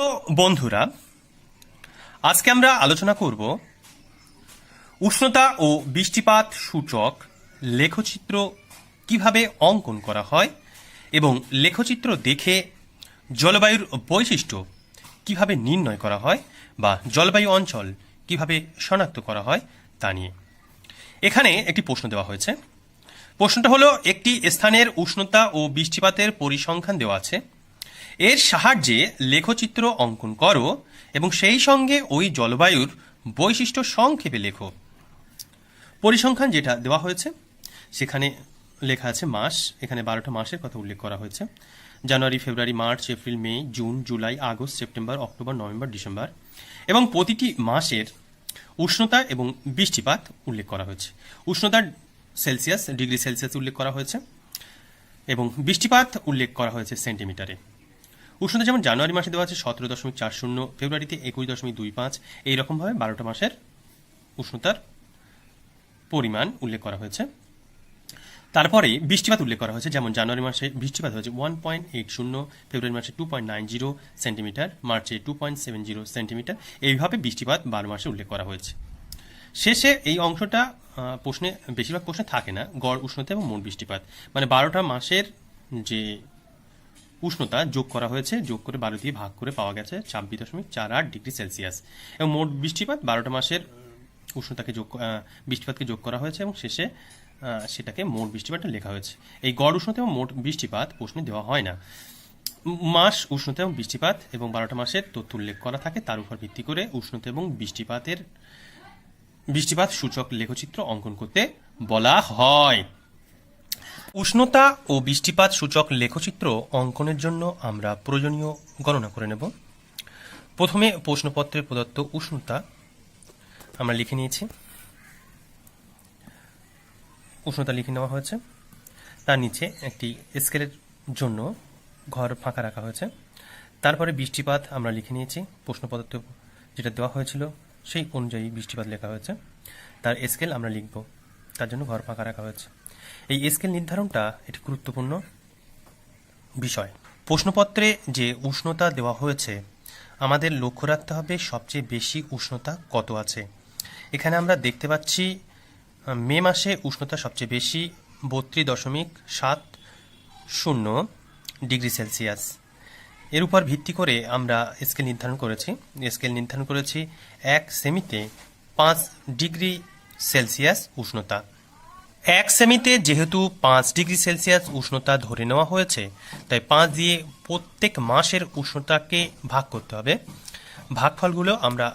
তো বন্ধুরা, আজকে আমরা আলোচনা করব উষ্ণতা ও বৃষ্টিপাত সূচক লেখচিত্র কীভাবে অঙ্কন করা হয় এবং লেখচিত্র দেখে জলবায়ুর বৈশিষ্ট্য কীভাবে নির্ণয় করা হয় বা জলবায়ু অঞ্চল কীভাবে শনাক্ত করা হয় তা নিয়ে। এখানে একটি প্রশ্ন দেওয়া হয়েছে। প্রশ্নটা হলো, একটি স্থানের উষ্ণতা ও বৃষ্টিপাতের পরিসংখ্যান দেওয়া আছে। এর সাহায্যে লেখচিত্র অঙ্কন করো এবং সেই সঙ্গে ওই জলবায়ুর বৈশিষ্ট্য সংক্ষেপে লেখো। পরিসংখ্যান যেটা দেওয়া হয়েছে, সেখানে লেখা আছে মাস, এখানে বারোটা মাসের কথা উল্লেখ করা হয়েছে। January, February, March, April, May, June, July, August, September, October, November, December এবং প্রতিটি মাসের উষ্ণতা এবং বৃষ্টিপাত উল্লেখ করা হয়েছে। উষ্ণতার সেলসিয়াস, ডিগ্রি সেলসিয়াস উল্লেখ করা হয়েছে এবং বৃষ্টিপাত উল্লেখ করা হয়েছে সেন্টিমিটারে। উষ্ণতা যেমন জানুয়ারি মাসে দেওয়া আছে সতেরো দশমিক চার শূন্য, ফেব্রুয়ারিতে একুশ দশমিক দুই পাঁচ, এইরকমভাবে বারোটা মাসের উষ্ণতার পরিমাণ উল্লেখ করা হয়েছে। তারপরে বৃষ্টিপাত উল্লেখ করা হয়েছে, যেমন জানুয়ারি মাসে বৃষ্টিপাত হয়েছে ওয়ান পয়েন্ট এইট শূন্য, ফেব্রুয়ারি মাসে two point nine zero centimetre, মার্চে two point seven zero centimetre, এইভাবে বৃষ্টিপাত বারো মাসে উল্লেখ করা হয়েছে। শেষে এই অংশটা প্রশ্নে, বেশিরভাগ প্রশ্নে থাকে না, গড় উষ্ণতা এবং মোট বৃষ্টিপাত। মানে বারোটা মাসের যে উষ্ণতা যোগ করা হয়েছে, যোগ করে বারো দিয়ে ভাগ করে পাওয়া গেছে ছাব্বিশ দশমিক চার আট ডিগ্রি সেলসিয়াস। এবং মোট বৃষ্টিপাত বারোটা মাসের উষ্ণতাকে যোগ বৃষ্টিপাতকে যোগ করা হয়েছে এবং শেষে সেটাকে মোট বৃষ্টিপাতটা লেখা হয়েছে। এই গড় উষ্ণতা এবং মোট বৃষ্টিপাত প্রশ্নে দেওয়া হয় না। মাস উষ্ণতা এবং বৃষ্টিপাত এবং বারোটা মাসের তথ্য উল্লেখ করা থাকে, তার উপর ভিত্তি করে উষ্ণতা এবং বৃষ্টিপাতের, বৃষ্টিপাত সূচক লেখচিত্র অঙ্কন করতে বলা হয়। উষ্ণতা ও বৃষ্টিপাত সূচক লেখচিত্র অঙ্কনের জন্য আমরা প্রয়োজনীয় গণনা করে নেব। প্রথমে প্রশ্নপত্রে প্রদত্ত উষ্ণতা আমরা লিখে নিয়েছি। উষ্ণতা লিখে নেওয়া হয়েছে। তার নিচে একটি স্কেলের জন্য ঘর ফাঁকা রাখা হয়েছে। তারপরে বৃষ্টিপাত আমরা লিখে নিয়েছি। প্রশ্নপত্র যেটা দেওয়া হয়েছিল সেই অনুযায়ী বৃষ্টিপাত লেখা হয়েছে। তার স্কেল আমরা লিখব। তার জন্য ঘর ফাঁকা রাখা হয়েছে। এই স্কেল নির্ধারণটা একটি গুরুত্বপূর্ণ বিষয়। প্রশ্নপত্রে যে উষ্ণতা দেওয়া হয়েছে, আমাদের লক্ষ্য রাখতে হবে সবচেয়ে বেশি উষ্ণতা কত আছে। এখানে আমরা দেখতে পাচ্ছি, মে মাসে উষ্ণতা সবচেয়ে বেশি, বত্রিশ দশমিক সাত শূন্য ডিগ্রি সেলসিয়াস। এর উপর ভিত্তি করে আমরা স্কেল নির্ধারণ করেছি। স্কেল নির্ধারণ করেছি এক সেমিতে পাঁচ ডিগ্রি সেলসিয়াস উষ্ণতা। এক সেমিতে যেহেতু পাঁচ ডিগ্রি সেলসিয়াস উষ্ণতা ধরে নেওয়া হয়েছে, তাই পাঁচ দিয়ে প্রত্যেক মাসের উষ্ণতাকে ভাগ করতে হবে। ভাগফলগুলো আমরা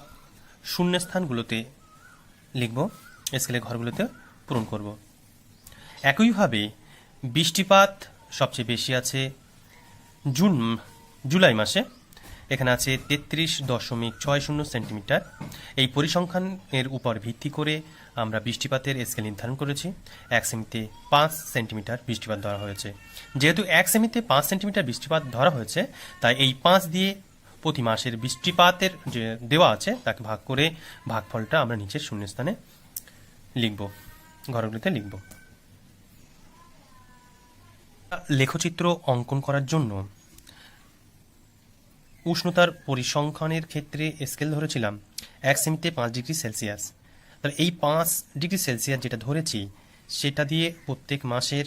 শূন্যস্থানগুলোতে লিখব স্কেলের ঘরগুলোতে পূরণ করব। একইভাবে বৃষ্টিপাত সবচেয়ে বেশি আছে জুন, জুলাই মাসে। এখানে আছে তেত্রিশ দশমিক ছয় শূন্য সেন্টিমিটার। এই পরিসংখ্যানের উপর ভিত্তি করে আমরা বৃষ্টিপাতের স্কেল নির্ধারণ করেছি। এক সেমিতে পাঁচ সেন্টিমিটার বৃষ্টিপাত ধরা হয়েছে। যেহেতু এক সেমিতে পাঁচ সেন্টিমিটার বৃষ্টিপাত ধরা হয়েছে, তাই এই পাঁচ দিয়ে প্রতি মাসের বৃষ্টিপাতের যে দেওয়া আছে, তাকে ভাগ করে ভাগফলটা আমরা নিচের শূন্যস্থানে লিখব, ঘরগুলিতে লিখব। লেখচিত্র অঙ্কন করার জন্য উষ্ণতার পরিসংখ্যানের ক্ষেত্রে স্কেল ধরেছিলাম এক সেমিতে পাঁচ ডিগ্রি সেলসিয়াস। তাহলে এই পাঁচ ডিগ্রি সেলসিয়াস যেটা ধরেছি, সেটা দিয়ে প্রত্যেক মাসের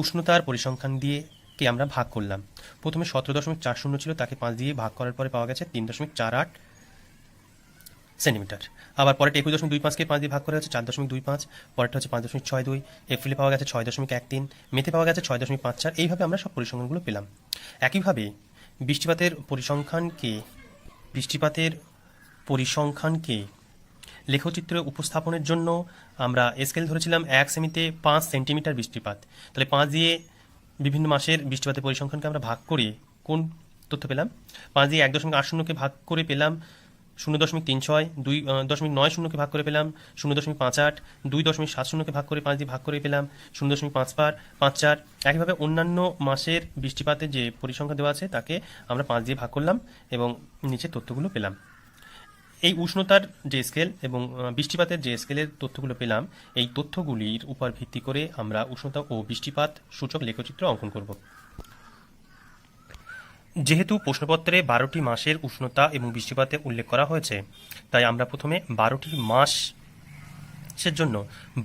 উষ্ণতার পরিসংখ্যান দিয়ে কে আমরা ভাগ করলাম। প্রথমে সতেরো দশমিক চার শূন্য ছিল, তাকে পাঁচ দিয়ে ভাগ করার পরে পাওয়া গেছে তিন দশমিক চার আট সেন্টিমিটার। আবার পরেরটা একুশ দশমিক দুই পাঁচকে পাঁচ দিয়ে ভাগ করা হচ্ছে চার দশমিক দুই পাঁচ, পরেরটা হচ্ছে পাঁচ দশমিক ছয় দুই এপ্রিলে পাওয়া গেছে ছয় দশমিক এক তিন মেতে পাওয়া গেছে ছয় দশমিক পাঁচ চার, এইভাবে আমরা সব পরিসংখ্যানগুলো পেলাম। একইভাবে বৃষ্টিপাতের পরিসংখ্যানকে বৃষ্টিপাতের পরিসংখ্যানকে লেখচিত্র উপস্থাপনের জন্য আমরা স্কেল ধরেছিলাম এক সেমিতে পাঁচ সেন্টিমিটার বৃষ্টিপাত। তাহলে পাঁচ দিয়ে বিভিন্ন মাসের বৃষ্টিপাতের পরিসংখ্যানকে আমরা ভাগ করে, কোন তথ্য পেলাম? পাঁচ দিয়ে এক দশমিক আট শূন্যকে ভাগ করে পেলাম শূন্য দশমিক তিন ছয়, দুই দশমিক নয় শূন্যকে ভাগ করে পেলাম, শূন্য দশমিক পাঁচ আট, দুই দশমিক সাত শূন্যকে ভাগ করে পাঁচ দিয়ে ভাগ করে পেলাম, শূন্য দশমিক পাঁচ পার পাঁচ চার। একইভাবে অন্যান্য মাসের বৃষ্টিপাতের যে পরিসংখ্যা দেওয়া আছে, তাকে আমরা পাঁচ দিয়ে ভাগ করলাম এবং নিচে তথ্যগুলো পেলাম। এই উষ্ণতার যে স্কেল এবং বৃষ্টিপাতের যে স্কেলের তথ্যগুলো পেলাম, এই তথ্যগুলির উপর ভিত্তি করে আমরা উষ্ণতা ও বৃষ্টিপাত সূচক লেখচিত্র অঙ্কন করব। যেহেতু প্রশ্নপত্রে বারোটি মাসের উষ্ণতা এবং বৃষ্টিপাতে উল্লেখ করা হয়েছে, তাই আমরা প্রথমে বারোটি মাসের জন্য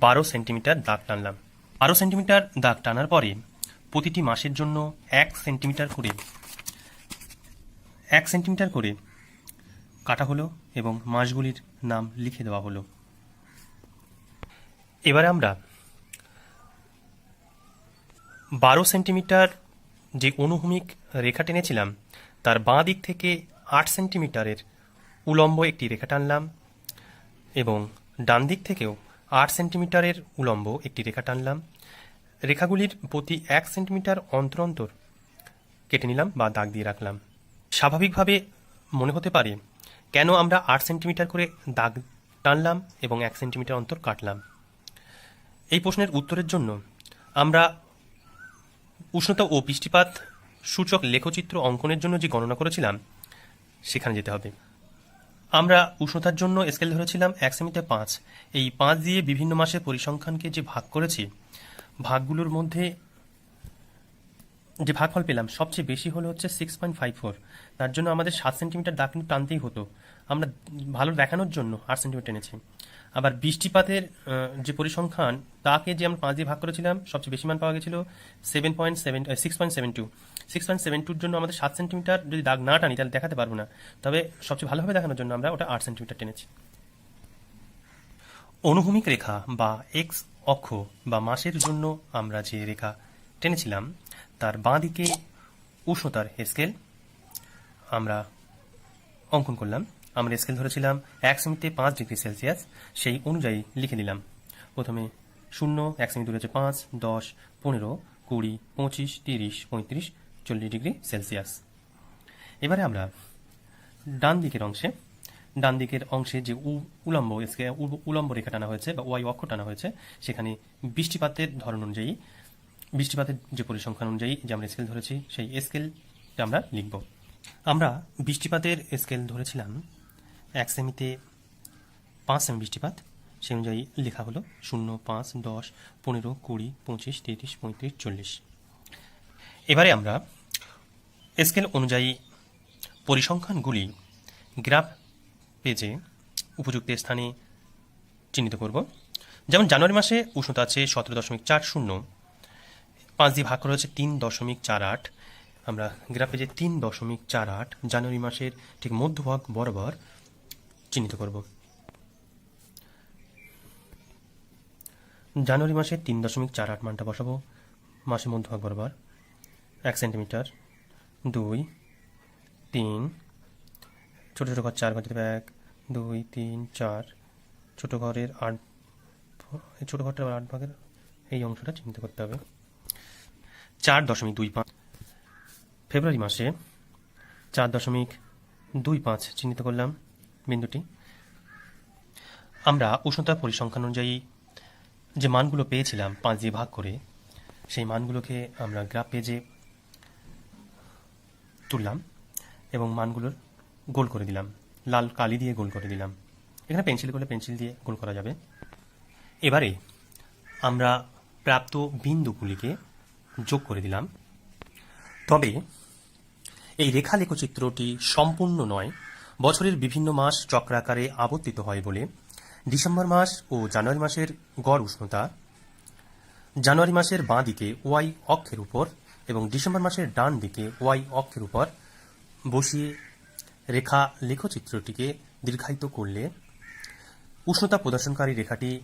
বারো সেন্টিমিটার দাগ টানলাম। বারো সেন্টিমিটার দাগ টানার পরে প্রতিটি মাসের জন্য এক সেন্টিমিটার করে, এক সেন্টিমিটার করে কাটা হলো এবং মাসগুলির নাম লিখে দেওয়া হলো। এবারে আমরা বারো সেন্টিমিটার যে অনুভূমিক রেখা টেনেছিলাম, তার বাঁ দিক থেকে আট সেন্টিমিটারের উলম্ব একটি রেখা টানলাম এবং ডান দিক থেকেও আট সেন্টিমিটারের উলম্ব একটি রেখা টানলাম। রেখাগুলির প্রতি এক সেন্টিমিটার অন্তর অন্তর কেটে নিলাম বা দাগ দিয়ে রাখলাম। স্বাভাবিকভাবে মনে হতে পারে কেন আমরা আট সেন্টিমিটার করে দাগ টানলাম এবং এক সেন্টিমিটার অন্তর কাটলাম। এই প্রশ্নের উত্তরের জন্য আমরা উষ্ণতা ও বৃষ্টিপাত সূচক লেখচিত্র অঙ্কনের জন্য যে গণনা করেছিলাম, সেখানে যেতে হবে। আমরা উষ্ণতার জন্য স্কেল ধরেছিলাম এক সেমিতে পাঁচ। এই পাঁচ দিয়ে বিভিন্ন মাসের পরিসংখ্যানকে যে ভাগ করেছি, ভাগগুলোর মধ্যে যে ভাগফল পেলাম, সবচেয়ে বেশি হলো হচ্ছে সিক্স পয়েন্ট ফাইভ ফোর তার জন্য আমাদের সাত সেন্টিমিটার দাগ কিন্তু টানতেই হতো। আমরা ভালো দেখানোর জন্য আট সেন্টিমিটার টেনেছি। আবার বৃষ্টিপাতের যে পরিসংখ্যান, তাকে যে আমরা পাঁচ দিয়ে ভাগ করেছিলাম, সবচেয়ে বেশি মান পাওয়া গেছিল seven point seven six point seven two six point seven টুর জন্য আমাদের সাত সেন্টিমিটার যদি দাগ না টানি, তাহলে দেখাতে পারব না। তবে সবচেয়ে ভালোভাবে দেখানোর জন্য আমরা ওটা আট সেন্টিমিটার টেনেছি। অনুভূমিক রেখা বা এক্স অক্ষ বা মাসের জন্য আমরা যে রেখা টেনেছিলাম, তার বাঁ দিকে উষ্ণতার স্কেল আমরা অঙ্কন করলাম। আমরা স্কেল ধরেছিলাম এক সেমিতে পাঁচ ডিগ্রি সেলসিয়াস, সেই অনুযায়ী লিখে নিলাম। প্রথমে শূন্য, এক সেমি হচ্ছে পাঁচ, দশ, পনেরো, কুড়ি, পঁচিশ, তিরিশ, পঁয়ত্রিশ, চল্লিশ ডিগ্রি সেলসিয়াস। এবারে আমরা ডান দিকের অংশে, ডান দিকের অংশে যে উলম্ব উলম্ব রেখা টানা হয়েছে বা ওয়াই অক্ষ টানা হয়েছে, সেখানে বৃষ্টিপাতের ধরন অনুযায়ী, বৃষ্টিপাতের যে পরিসংখ্যান অনুযায়ী যে আমরা স্কেল ধরেছি, সেই স্কেলটা আমরা লিখব। আমরা বৃষ্টিপাতের স্কেল ধরেছিলাম এক সেমিতে পাঁচ সেমি বৃষ্টিপাত। সেই অনুযায়ী লেখা হলো শূন্য, পাঁচ, দশ, পনেরো, কুড়ি, পঁচিশ তেত্রিশ পঁয়ত্রিশ, চল্লিশ। এবারে আমরা স্কেল অনুযায়ী পরিসংখ্যানগুলি গ্রাফ পেজে উপযুক্ত স্থানে চিহ্নিত করব। যেমন জানুয়ারি মাসে উষ্ণতা আছে সতেরো দশমিক চার শূন্য। পাঁচ দিয়ে ভাগ করা হচ্ছে তিন দশমিক চার আট। আমরা গ্রাফ পেজে তিন দশমিক চার আট। জানুয়ারি মাসের ঠিক মধ্যভাগ বরাবর চিহ্নিত করব। জানুয়ারি মাসে তিন দশমিক চার আট মানটা বসাবো। মাসের মধ্যভাগ বরাবর এক সেন্টিমিটার, দুই, তিন, ছোটো ছোটো ঘর চার ঘর যেতে এক, দুই, তিন, চার, ছোটো ঘরের আট, এই ছোটো ঘরটার আট ভাগের এই অংশটা চিহ্নিত করতে হবে। চার দশমিক দুই পাঁচ, ফেব্রুয়ারি মাসে চার দশমিক দুই পাঁচ চিহ্নিত করলাম। বিন্দুটি। আমরা উষ্ণতা পরিসংখ্যান অনুযায়ী যে মানগুলো পেয়েছিলাম পাঁচ দিয়ে ভাগ করে, সেই মানগুলোকে আমরা গ্রাফ পেজে তুললাম এবং মানগুলোর গোল করে দিলাম। লাল কালি দিয়ে গোল করে দিলাম। এখানে পেন্সিল করলে পেন্সিল দিয়ে গোল করা যাবে। এবারে আমরা প্রাপ্ত বিন্দুগুলিকে যোগ করে দিলাম। তবে এই রেখা লেখচিত্রটি সম্পূর্ণ নয় বছরের বিভিন্ন মাস চক্রাকারে আবর্তিত হয় বলে ডিসেম্বর মাস ও জানুয়ারি মাসের গড় উষ্ণতা, জানুয়ারি মাসের বাঁ দিকে ওয়াই অক্ষের উপর এবং ডিসেম্বর মাসের ডান দিকে ওয়াই অক্ষের উপর বসিয়ে রেখা লেখচিত্রটিকে দীর্ঘায়িত করলে উষ্ণতা প্রদর্শনকারী রেখাটি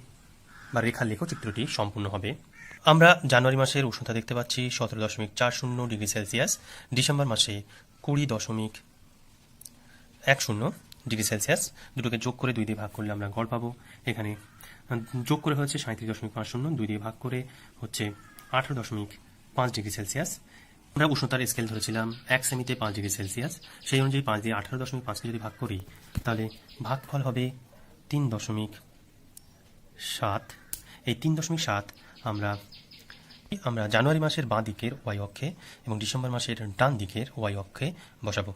বা রেখা লেখচিত্রটি সম্পূর্ণ হবে। আমরা জানুয়ারি মাসের উষ্ণতা দেখতে পাচ্ছি সতেরো দশমিক চার শূন্য ডিগ্রি সেলসিয়াস, ডিসেম্বর মাসে কুড়ি দশমিক এক শূন্য ডিগ্রি সেলসিয়াস। দুটোকে যোগ করে দুই দিয়ে ভাগ করলে আমরা গড় পাবো। এখানে যোগ করে হচ্ছে সাঁত্রিশ দশমিক পাঁচ শূন্য, দুই দিয়ে ভাগ করে হচ্ছে আঠারো দশমিক পাঁচ ডিগ্রি সেলসিয়াস। আমরা উষ্ণতার স্কেল ধরেছিলাম এক সেমিতে পাঁচ ডিগ্রি সেলসিয়াস। সেই অনুযায়ী পাঁচ দিয়ে আঠারো দশমিক পাঁচকে যদি ভাগ করি, তাহলে ভাগফল হবে তিন দশমিক সাত। এই তিন দশমিক সাত আমরা আমরা জানুয়ারি মাসের বাঁ দিকের ওয়াই অক্ষে এবং ডিসেম্বর মাসের ডান দিকের ওয়াই অক্ষে বসাবো।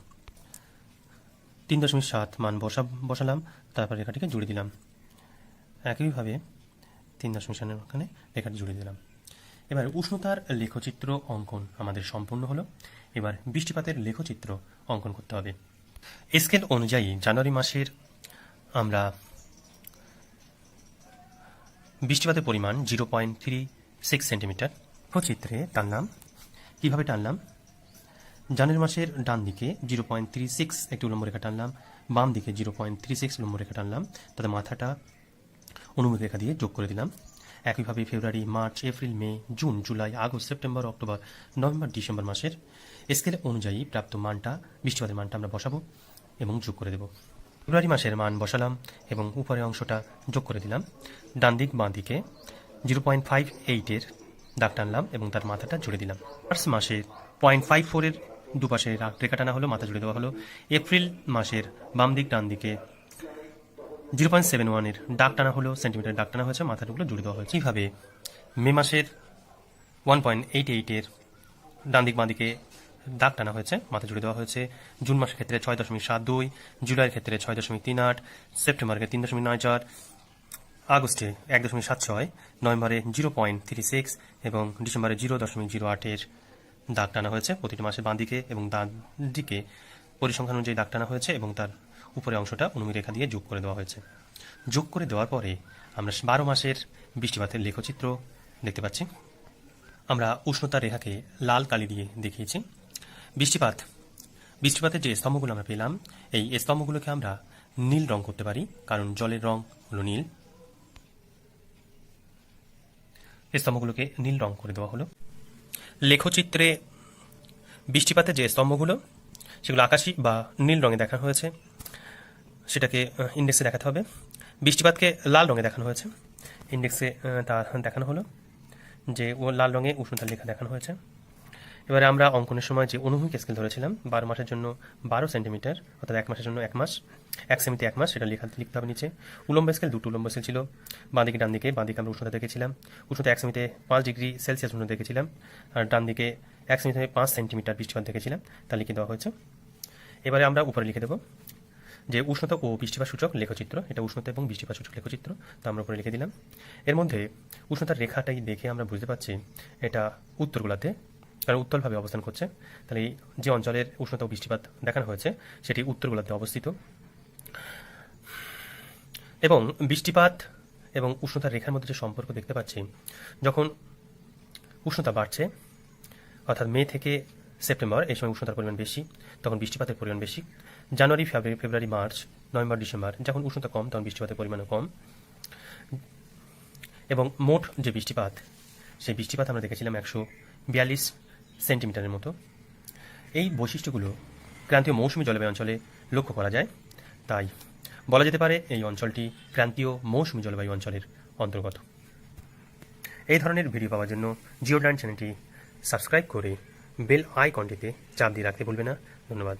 তিন দশমিক সাত মান বসা, বসালাম, তারপর রেখাটিকে জুড়ে দিলাম। একইভাবে তিন দশমিক সাতের ওখানে রেখাটি জুড়ে দিলাম। এবার উষ্ণতার লেখচিত্র অঙ্কন আমাদের সম্পূর্ণ হলো। এবার বৃষ্টিপাতের লেখচিত্র অঙ্কন করতে হবে। স্কেল অনুযায়ী জানুয়ারি মাসের আমরা বৃষ্টিপাতের পরিমাণ zero point three six centimetre. চিত্রে টানলাম। কীভাবে টানলাম? জানুয়ারি মাসের ডান দিকে জিরো পয়েন্ট থ্রি সিক্স একটি উলম্ব রেখা টানলাম, বাম দিকে জিরো পয়েন্ট থ্রি সিক্স উলম্ব রেখা টানলাম তাদের মাথাটা অনুমতি রেখা দিয়ে যোগ করে দিলাম। একইভাবে February, March, April, May, June, July, August, September, October, November, December মাসের স্কেল অনুযায়ী প্রাপ্ত মানটা, বৃষ্টিপাতের মানটা আমরা বসাবো এবং যোগ করে দেব। ফেব্রুয়ারি মাসের মান বসালাম এবং উপরের অংশটা যোগ করে দিলাম। ডান দিক, বাঁ দিকে জিরো পয়েন্ট ফাইভ এইটের দাগ টানলাম এবং তার মাথাটা জুড়ে দিলাম। মার্চ মাসের পয়েন্ট ফাইভ ফোরের দুপাশে রেখা টানা হলো, মাথা জুড়ে দেওয়া হলো। এপ্রিল মাসের বাম দিক, ডান দিকে জিরো পয়েন্ট সেভেন ওয়ানের ডাক টানা হলো সেন্টিমিটার ডাক টানা হয়েছে মাথাটুকুলো জুড়ে দেওয়া হয়েছে এইভাবে মে মাসের ওয়ান পয়েন্ট এইট এইটের ডান দিক, বাঁ দিকে দাগ টানা হয়েছে, মাথা জুড়ে দেওয়া হয়েছে। জুন মাসের ক্ষেত্রে ছয় দশমিক সাত দুই, জুলাইয়ের ক্ষেত্রে ছয় দশমিক তিন আট সেপ্টেম্বরকে তিন দশমিক নয় চার, আগস্টে এক দশমিক সাত ছয়, নভেম্বরে জিরো পয়েন্ট থ্রি সিক্স এবং ডিসেম্বরে জিরো দশমিক জিরো আটের দাগ টানা হয়েছে। প্রতিটি মাসে বাঁ দিকে এবং ডান দিকে পরিসংখ্যান অনুযায়ী দাগ টানা হয়েছে এবং তার উপরে অংশটা অনুমি রেখা দিয়ে যোগ করে দেওয়া হয়েছে। যোগ করে দেওয়ার পরে আমরা বারো মাসের বৃষ্টিপাতের লেখচিত্র দেখতে পাচ্ছি। আমরা উষ্ণতা রেখাকে লাল কালি দিয়ে দেখিয়েছি। বৃষ্টিপাত, বৃষ্টিপাতের যে স্তম্ভগুলো আমরা পেলাম, এই স্তম্ভগুলোকে আমরা নীল রং করতে পারি, কারণ জলের রং হলো নীল। স্তম্ভগুলোকে নীল রং করে দেওয়া হলো। লেখচিত্রে বৃষ্টিপাতে যে স্তম্ভগুলো, সেগুলো আকাশি বা নীল রঙে দেখানো হয়েছে, সেটাকে ইন্ডেক্সে দেখাতে হবে। বৃষ্টিপাতকে লাল রঙে দেখানো হয়েছে। ইন্ডেক্সে তা দেখানো হলো যে ও লাল রঙে উষ্ণতার লেখা দেখানো হয়েছে। এবারে আমরা অঙ্কনের সময় যে অনুভূমিক স্কেল ধরেছিলাম, বারো মাসের জন্য বারো সেন্টিমিটার অর্থাৎ এক মাসের জন্য এক মাস, এক সেমিতে এক মাস, সেটা লেখা লিখতে হবে নিচে। উলম্ব স্কেল দুটো উলম্ব স্কেল ছিল। বাঁ দিকে ডান দিকে বাঁ দিকে আমরা উষ্ণতা দেখেছিলাম। উষ্ণতা এক সেমিতে পাঁচ ডিগ্রি সেলসিয়াস উষ্ণতা দেখেছিলাম। আর ডান দিকে এক সেমিতে পাঁচ সেন্টিমিটার বৃষ্টিপাত দেখেছিলাম। তা লিখে দেওয়া হয়েছে? এবারে আমরা উপরে লিখে দেবো যে উষ্ণতা ও বৃষ্টিপাত সূচক লেখচিত্র, এটা উষ্ণতা এবং বৃষ্টিপাত সূচক লেখচিত্র, তা আমরা উপরে লিখে দিলাম। এর মধ্যে উষ্ণতার রেখাটাই দেখে আমরা বুঝতে পারছি এটা উত্তর গোলার্ধে কারণ উত্তলভাবে অবস্থান করছে। তাহলে এই যে অঞ্চলের উষ্ণতা ও বৃষ্টিপাত দেখানো হয়েছে, সেটি উত্তর গোলার্ধে অবস্থিত। এবং বৃষ্টিপাত এবং উষ্ণতার রেখার মধ্যে যে সম্পর্ক দেখতে পাচ্ছি, যখন উষ্ণতা বাড়ছে, অর্থাৎ মে থেকে সেপ্টেম্বর এই সময় উষ্ণতার পরিমাণ বেশি, তখন বৃষ্টিপাতের পরিমাণ বেশি। January, February February, March, November, December, যখন উষ্ণতা কম, তখন বৃষ্টিপাতের পরিমাণও কম। এবং মোট যে বৃষ্টিপাত, সেই বৃষ্টিপাত আমরা দেখেছিলাম একশো বিয়াল্লিশ সেন্টিমিটারের মতো। এই বৈশিষ্ট্যগুলো ক্রান্তীয় মৌসুমি জলবায়ু অঞ্চলে লক্ষ্য করা যায়। তাই বলা যেতে পারে এই অঞ্চলটি ক্রান্তীয় মৌসুমি জলবায়ু অঞ্চলের অন্তর্গত। এই ধরনের ভিডিও পাওয়ার জন্য জিওডান চ্যানেলটি সাবস্ক্রাইব করে বেল আইকনটিতে চাপ দিয়ে রাখতে ভুলবে না। ধন্যবাদ।